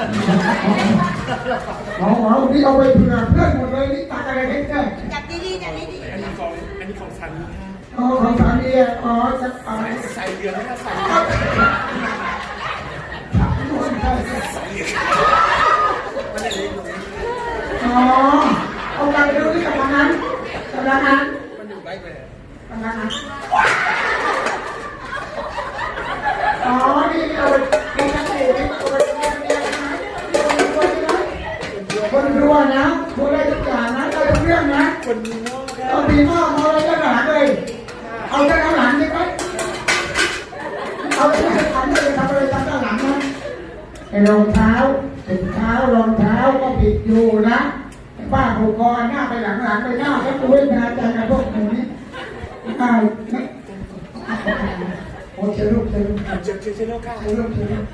เอาเอานี่เอาไปเผื่อเพื่อนหมดเลยนี่ตักอะไรให้เพื่อนจับดีๆจับดีๆอันนี้ของอันนี้ของฉันอ๋อของสามีอะอ๋อจะเอาใส่เดือนไม่ได้ใส่อ๋อเอาไปดูที่กับนั้นกับนั้นมันอยู่ใกล้ไปกับนั้น รัวนะคนได้ทุกอย่างนะได้ทุกเรื่องนะคนมีนอกครับเอาดีมากเอาอะไรก็หลานเลย เอาแค่หลานได้ไหมเอาที่จะทำเลยทำอะไรทำด้านหลังนะไอ้รองเท้าถุงเท้ารองเท้าก็ผิดอยู่นะป้าผูกคอหน้าไปหลังหลังไปหน้าแล้วกูเวทนาใจกับพวกหนูนี่อ้าวโอ้เชลุกเชลุกเจ็บเจ็บเจ็บแล้วเชลุกเชลุก